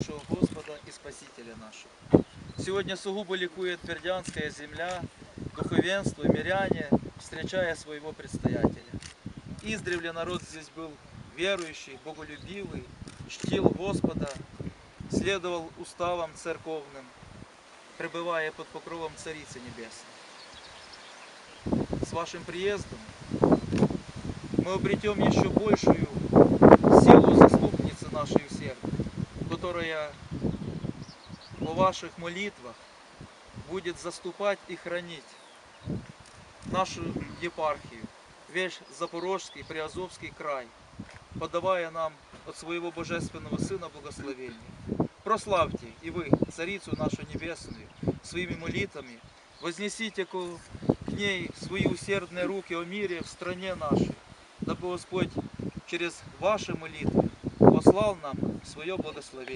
нашего Господа и Спасителя нашего. Сегодня сугубо ликует Твердянская земля, духовенство, миряне, встречая своего предстоятеля. Издревле народ здесь был верующий, боголюбивый, чтил Господа, следовал уставам церковным, пребывая под покровом Царицы Небесной. С вашим приездом мы обретем еще большую силу заступницы нашей которая по ваших молитвах будет заступать и хранить нашу епархию, весь Запорожский, Приазовский край, подавая нам от своего Божественного Сына благословение. Прославьте и вы, Царицу нашу Небесную, своими молитвами, вознесите к ней свои усердные руки о мире в стране нашей, дабы Господь через ваши молитвы послал нам свое благословение.